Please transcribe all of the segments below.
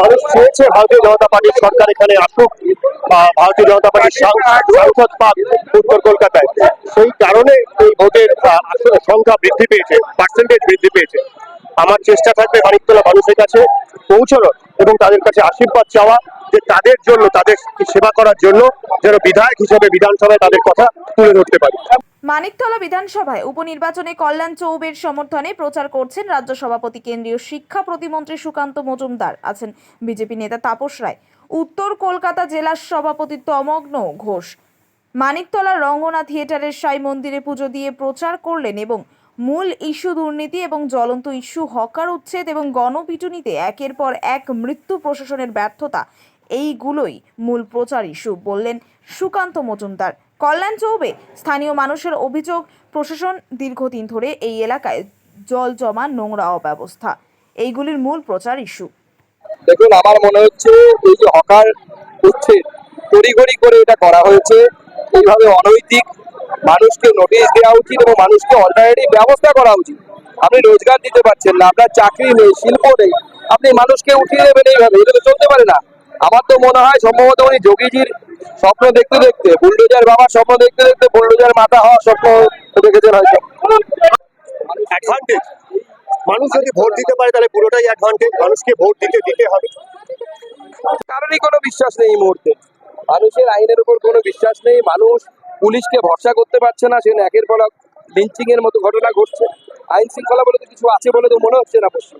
মানুষ চেয়েছে ভারতীয় জনতা পার্টির সরকার এখানে আসুক বা ভারতীয় জনতা পার্টির সাংসদ পাক উত্তর কলকাতায়। সেই কারণে এই ভোটের সংখ্যা বৃদ্ধি পেয়েছে পার্সেন্টেজ বৃদ্ধি পেয়েছে। আমার চেষ্টা থাকবে মানিকতলা মানুষের কাছে পৌঁছানো এবং তাদের কাছে আশীর্বাদ চাওয়া যে তাদের জন্য, তাদের সেবা করার জন্য যেন বিধায়ক হিসেবে বিধানসভায় তাদের কথা তুলে ধরতে পারি। মানিকতলা বিধানসভায় উপনির্বাচনে কল্যাণ চৌবের সমর্থনে প্রচার করছেন রাজ্য সভাপতি কেন্দ্রীয় শিক্ষা প্রতিমন্ত্রী সুকান্ত মজুমদার, আছেন বিজেপি নেতা তাপস রায়, উত্তর কলকাতা জেলার সভাপতি তমগ্ন ঘোষ মানিকতলার রঙ্গনা থিয়েটারের সাই মন্দিরে পুজো দিয়ে প্রচার করলেন এবং মূল ইস্যু দুর্নীতি এবং জ্বলন্ত ইস্যু, হকার উচ্ছেদ এবং গণপিটুনিতে একের পর এক মৃত্যু প্রশাসনের ব্যর্থতা, এইগুলোই মূল প্রচার ইস্যু, বললেন সুকান্ত মজুমদার। কল্যাণ চৌবে, স্থানীয় মানুষের অভিযোগ, প্রশাসন দীর্ঘদিন ধরে এই এলাকায় জল জমা নোংরা অব্যবস্থা। এইগুলির মূল প্রচার ইস্যু। দেখুন, আমার মনে হচ্ছে এই যে হকার উচ্ছেদ তড়িঘড়ি করে এটা করা হয়েছে। এইভাবে অনৈতিক মানুষকে নোটিশ দেওয়া উচিত এবং মানুষকে অল্টারনেটিভ ব্যবস্থা করা উচিত। আপনি রোজগার দিতে পারছেন না, আপনার চাকরি নেই, শিল্প নেই। আপনি মানুষকে উঠিয়ে দেবেন এইভাবে, এটা তো চলতে পারে না। আমার তো মনে হয় সম্ভবত উনি যোগীজির স্বপ্ন দেখতে দেখতে বুলডোজার বাবার স্বপ্ন দেখতে দেখতে বুলডোজার মাথা হওয়ার স্বপ্ন দেখেছেন হয়তো। অ্যাডভান্টেজ মানুষ যদি ভোট দিতে পারে তাহলে পুরোটাই অ্যাডভান্টেজ মানুষকে ভোট দিতে দিতে হবে। কারোরই কোনো বিশ্বাস নেই এই মুহূর্তে। মানুষের আইনের উপর কোনো বিশ্বাস নেই। মানুষ পুলিশকে ভরসা করতে পারছে না। সেখানে একের পর এক লিঞ্চিং এর মতো ঘটনা ঘটছে। আইন শৃঙ্খলা বলে তো কিছু আছে বলে তো মনে হচ্ছে না পশ্চিম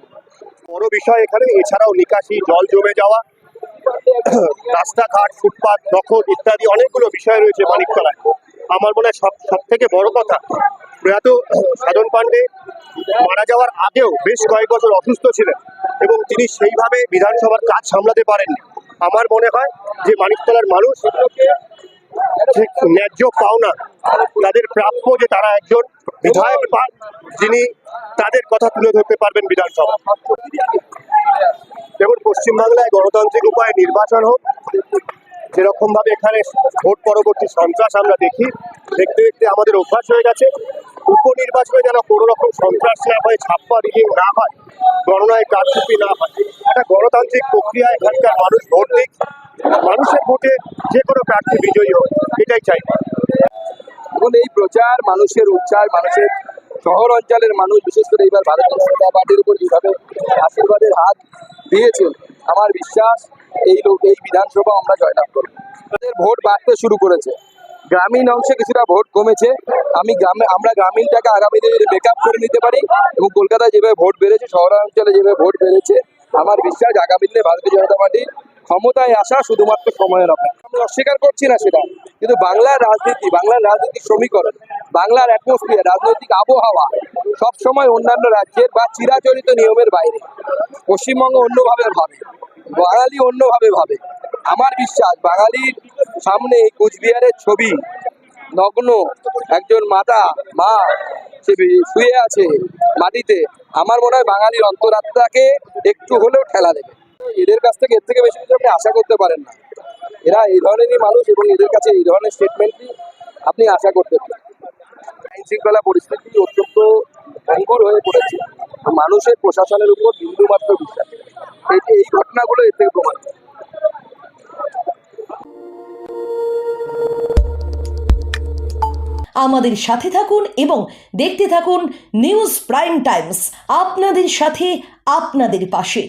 বড় বিষয় এখানে এছাড়াও নিকাশি জল জমে যাওয়া রাস্তাঘাট, ফুটপাত, দখল ইত্যাদি অনেকগুলো বিষয় রয়েছে মানিকতলায়। আমার মনে হয় সব থেকে বড় কথা, প্রয়াত সাধন পান্ডে মারা যাওয়ার আগেও বেশ কয়েক বছর অসুস্থ ছিলেন এবং তিনি সেইভাবে বিধানসভার কাজ সামলাতে পারেননি। আমার মনে হয় যে মানিকতলার মানুষ ঠিক ন্যায্য পাওনা, তাদের প্রাপ্য যে তারা একজন বিধায়ক পান যিনি তাদের কথা তুলে ধরতে পারবেন বিধানসভা পশ্চিমবাংলায় গণতান্ত্রিক উপায়ে নির্বাচন হোক যেরকম ভাবে এখানে ভোট পরবর্তী সন্ত্রাস আমরা দেখি, দেখতে দেখতে আমাদের অভ্যাস হয়ে গেছে। উপনির্বাচনে যেন কোনো রকম সন্ত্রাস না হয়, ছাপ্পা রিডিং না হয়, গণনায় কারচুপি না হয়। একটা গণতান্ত্রিক প্রক্রিয়া এখানকার মানুষ ভোট দিক, মানুষের ভোটে যে কোনো প্রার্থী বিজয়ী হোক, এটাই চাই। এখন এই প্রচার মানুষের উচ্চার, মানুষের শহর অঞ্চলের মানুষ, বিশেষ করে এইবার ভারতীয় জনতা পার্টির উপর যেভাবে আশীর্বাদের হাত দিয়েছেন আমার বিশ্বাস, এই লোক এই বিধানসভা আমরা জয়লাভ করব। আমাদের ভোট বাড়তে শুরু করেছে। গ্রামীণ অংশে কিছুটা ভোট কমেছে। আমি গ্রামে আমরা গ্রামীণটাকে আগামী দিনে যদি মেকআপ করে নিতে পারি এবং কলকাতায় যেভাবে ভোট বেড়েছে, শহরাঞ্চলে যেভাবে ভোট বেড়েছে, আমার বিশ্বাস আগামী দিনে ভারতীয় জনতা পার্টি ক্ষমতায় আসা শুধুমাত্র সময়ের অপেক্ষা। আমি অস্বীকার করছি না সেটা। কিন্তু বাংলার রাজনীতি বাংলার রাজনীতির সমীকরণ বাংলার অ্যাটমসফিয়ার রাজনৈতিক আবহাওয়া, সবসময় অন্যান্য রাজ্যের বা চিরাচরিত নিয়মের বাইরে। পশ্চিমবঙ্গ অন্যভাবে ভাবে, বাঙালি অন্যভাবে ভাবে। আমার বিশ্বাস, বাঙালির সামনে কোচবিহারের ছবি, নগ্ন একজন মাতা, মা, সে শুয়ে আছে মাটিতে, আমার মনে হয় বাঙালির অন্তরাত্মাকে একটু হলেও ঠেলা দেবে। এদের কাছ থেকে এর থেকে বেশি কিছু আপনি আশা করতে পারেন না। এরা এই ধরনেরই মানুষ এবং এদের কাছে এই ধরনের স্টেটমেন্টই আপনি আশা করতে পারেন। আইন শৃঙ্খলা পরিস্থিতি অত্যন্ত ভঙ্গুর হয়ে পড়েছে। মানুষের প্রশাসনের উপর বিন্দুমাত্র বিশ্বাস। এই এই ঘটনাগুলো থেকে প্রমাণ আমাদের সাথে থাকুন এবং দেখতে থাকুন নিউজ প্রাইম টাইমস। আপনাদের সাথে, আপনাদের পাশে।